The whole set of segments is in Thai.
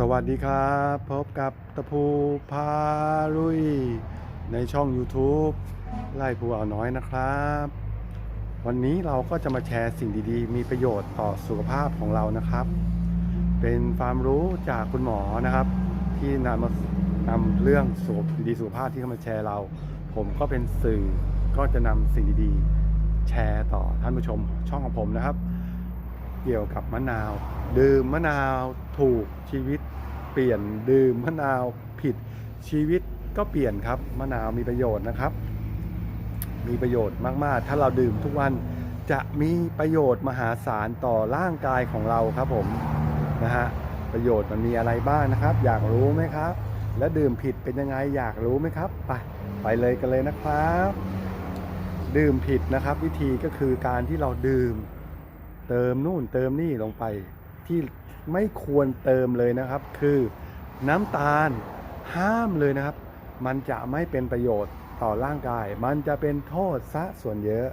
สวัสดีครับ พบกับตะพูพาลุย ในช่อง YouTube ไล่ภูเอาน้อยนะครับ วันนี้เราก็จะมาแชร์สิ่งดีๆ มีประโยชน์ต่อสุขภาพของเรานะครับ เป็นความรู้จากคุณหมอนะครับ ที่นำมานำเรื่องสุขดีสุขภาพที่เข้ามาแชร์เรา ผมก็เป็นสื่อก็จะนำสิ่งดีๆ แชร์ต่อท่านผู้ชมช่องของผมนะครับ เกี่ยวกับมะนาว ดื่มมะนาวถูกชีวิต เปลี่ยนดื่มมะนาวผิดชีวิตก็เปลี่ยนครับมะนาวมีประโยชน์นะครับ มีประโยชน์มากๆ ถ้าเราดื่มทุกวันจะมีประโยชน์มหาศาลต่อร่างกายของเราครับผมนะฮะประโยชน์มันมีอะไรบ้างนะครับ อยากรู้ไหมครับ และดื่มผิดเป็นยังไงอยากรู้ไหมครับไปไปเลยกันเลยนะครับ ดื่มผิดนะครับ วิธีก็คือการที่เราดื่ม เติมนู่นเติมนี่ลงไป ที่ไม่ควรเติมเลยนะครับ คือน้ำตาลห้ามเลยนะครับ มันจะไม่เป็นประโยชน์ต่อร่างกาย มันจะเป็นโทษซะส่วนเยอะ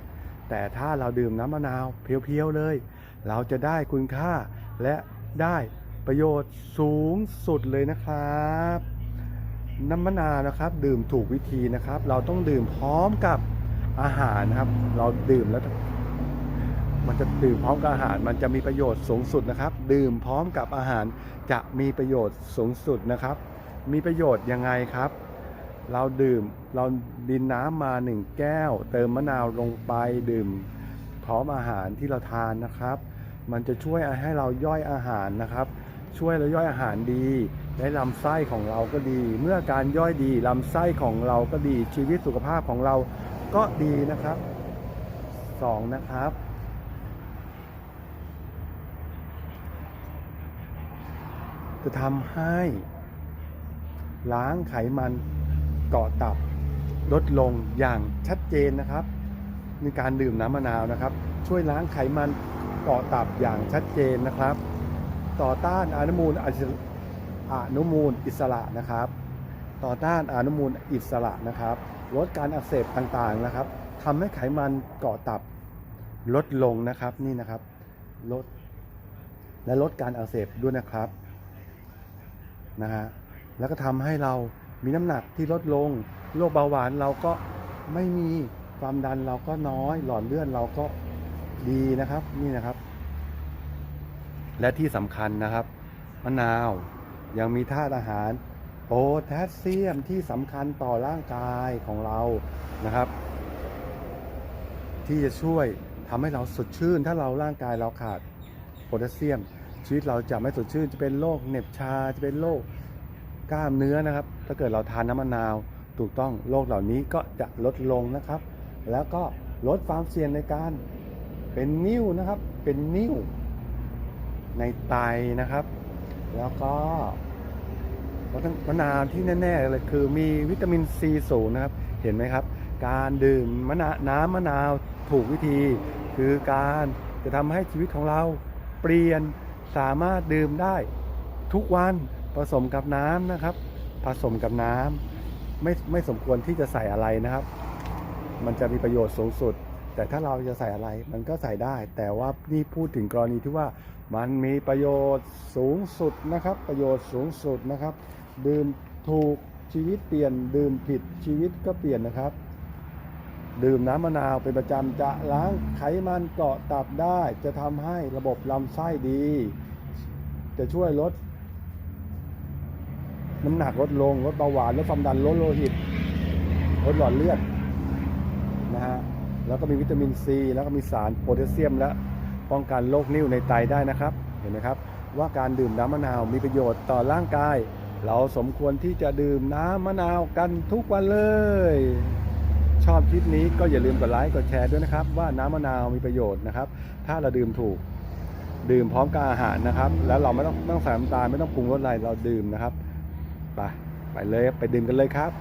แต่ถ้าเราดื่มน้ำมะนาวเพียวๆเลย เราจะได้คุณค่าและได้ประโยชน์สูงสุดเลยนะครับ น้ำมะนาวนะครับ ดื่มถูกวิธีนะครับ เราต้องดื่มพร้อมกับอาหารนะครับ เราดื่มแล้ว มันจะดื่มพร้อมกับอาหาร มันจะมีประโยชน์สูงสุดนะครับ ดื่มพร้อมกับอาหารจะมีประโยชน์สูงสุดนะครับ มีประโยชน์ยังไงครับ เราดื่มเราดินน้ำมาหนึ่งแก้ว เติมมะนาวลงไปดื่ม พร้อมอาหารที่เราทานนะครับ มันจะช่วยให้เราย่อยอาหารนะครับ ช่วยเราย่อยอาหารดีและลำไส้ของเราก็ดี เมื่อการย่อยดีลำไส้ของเราก็ดีชีวิตสุขภาพของเราก็ดีนะครับสองนะครับ จะทำให้ ล้างไขมันเกาะตับ ลดลงอย่างชัดเจนนะครับในการดื่มน้ำมะนาวนะครับ ช่วยล้างไขมันเกาะตับอย่างชัดเจนนะครับ ต่อต้านอนุมูลอิสระอนุมูลอิสระนะครับ ต่อต้านอนุมูลอิสระนะครับลดการอักเสบต่างๆนะครับทำให้ไขมันเกาะตับลดลงนะครับนี่นะครับลดและลดการอักเสบด้วยนะครับ นะฮะแล้วก็ทำให้เรามีน้ำหนักที่ลดลงโรคเบาหวานเราก็ไม่มีความดันเราก็น้อย หลอดเลือดเราก็ดีนะครับนี่นะครับ และที่สำคัญนะครับมะนาวยังมีธาตุอาหารโพแทสเซียมที่สำคัญต่อร่างกายของเรานะครับ ที่จะช่วยทำให้เราสดชื่น ถ้าเราร่างกายเราขาดโพแทสเซียม ชีวิตเราจะไม่สดชื่นจะเป็นโรคเหน็บชาจะเป็นโรคกล้ามเนื้อนะครับ ถ้าเกิดเราทานน้ำมะนาวถูกต้องโรคเหล่านี้ก็จะลดลงนะครับ แล้วก็ลดความเสี่ยงในการเป็นนิ่วนะครับ เป็นนิ่วในไตนะครับ แล้วก็มะนาวที่แน่ๆเลยคือมีวิตามินซีสูงนะครับ เห็นไหมครับ การดื่มมะนาวน้ำมะนาวถูกวิธี คือการจะทำให้ชีวิตของเราเปลี่ยน สามารถดื่มได้ทุกวันผสมกับน้ำนะครับ ผสมกับน้ำไม่ไม่สมควรที่จะใส่อะไรนะครับ มันจะมีประโยชน์สูงสุด แต่ถ้าเราจะใส่อะไรมันก็ใส่ได้ แต่ว่านี่พูดถึงกรณีที่ว่ามันมีประโยชน์สูงสุดนะครับ ประโยชน์สูงสุดนะครับ ดื่มถูกชีวิตเปลี่ยนดื่มผิดชีวิตก็เปลี่ยนนะครับ ดื่มน้ำมะนาวเป็นประจำจะล้างไขมันเกาะตับได้ จะทำให้ระบบลำไส้ดี จะช่วยลด น้ำหนักลดลงลดเบาหวานลดความดันลดโลหิตลดหลอดเลือดนะฮะแล้วก็มีวิตามินซี แล้วก็มีสารโพแทสเซียมและป้องกันโรคนิ่วในไตได้นะครับ เห็นไหมครับ ว่าการดื่มน้ำมะนาวมีประโยชน์ต่อร่างกาย เราสมควรที่จะดื่มน้ำมะนาวกันทุกวันเลย ชอบคลิปนี้ก็อย่าลืมกดไลค์กดแชร์ด้วยนะครับ ว่าน้ำมะนาวมีประโยชน์นะครับ ถ้าเราดื่มถูก ดื่มพร้อมกับอาหารนะครับ แล้วเราไม่ต้องไม่ต้องใส่น้ำตาลไม่ต้องปรุงรสอะไรเราดื่มนะครับไปไปเลยไปดื่มกันเลยครับ